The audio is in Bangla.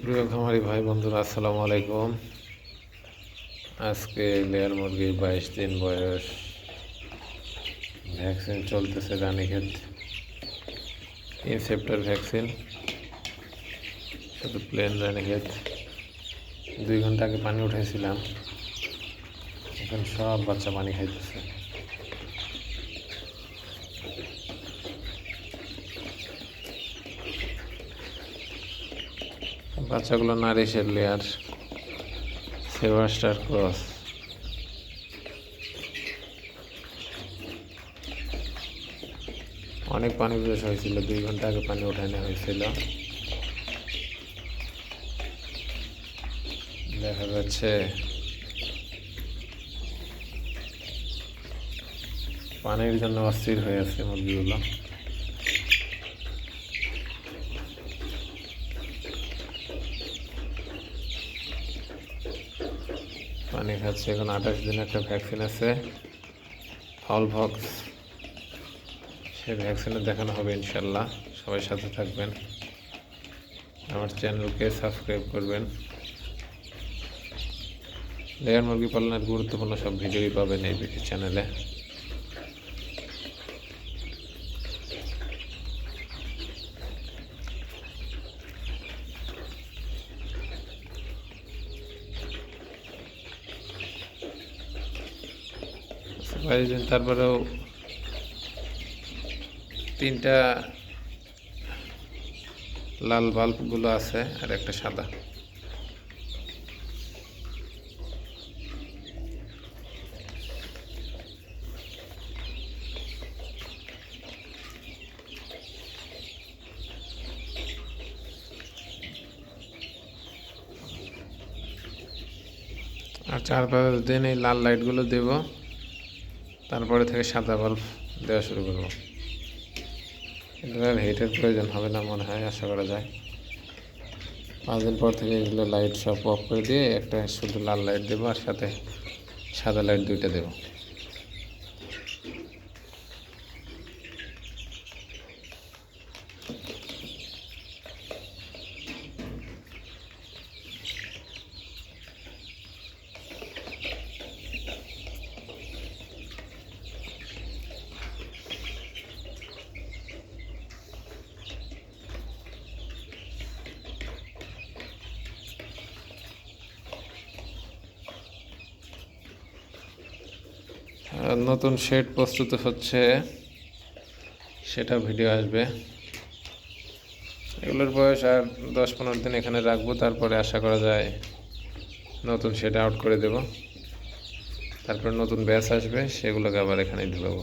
প্রিয় খামারি ভাই বন্ধুরা, আসসালামু আলাইকুম। আজকে লেয়ার মুরগির বাইশ দিন বয়স। ভ্যাকসিন চলতেছে রানীক্ষেত। ইনসেপ্টার ভ্যাকসিন। শুধু প্লেন রানীক্ষেত। দুই ঘণ্টা আগে পানি উঠাইছিলাম। এখন সব বাচ্চা পানি খাইতেছে। বাচ্চাগুলো নারিশের লেয়ার সেভাস্টার ক্রস। অনেক পানি প্রবেশ হয়েছিল, দুই ঘণ্টা আগে পানি উঠানো হয়েছিল। দেখা যাচ্ছে পানির জন্য অস্থির হয়ে আছে মুরগিগুলো। পানি হচ্ছে এখন আঠাশ দিন একটা ভ্যাকসিন আছে। ফল ভক্স সেই ভ্যাকসিনে দেখানো হবে ইনশাল্লাহ। সবাই সাথে থাকবেন। আমার চ্যানেলকে সাবস্ক্রাইব করবেন। লেয়ার মুরগি পালনের গুরুত্বপূর্ণ সব ভিডিওই পাবেন এই চ্যানেলে বাইশ তারপরেও তিনটা লাল বাল্বগুলো আছে আর একটা সাদা। আর চার পাঁচ দিন এই লাল লাইটগুলো দেবো। তারপরে থেকে সাদা বাল্ব দেওয়া শুরু করব। আর হিটের প্রয়োজন হবে না মনে হয়, আশা করা যায়। পাঁচ দিন পর থেকে এগুলো লাইট সব অফ করে দিয়ে একটা শুধু লাল লাইট দেবো আর সাথে সাদা লাইট দুইটা দেবো। নতুন শেড প্রস্তুত হচ্ছে। সেটা ভিডিও আসবে। এগুলোর বয়স আর দশ পনেরো দিন এখানে রাখব, তারপরে আশা করা যায় নতুন শেড আউট করে দেব। তারপরে নতুন ব্যাচ আসবে, সেগুলোকে আবার এখানে ঢুকাবো।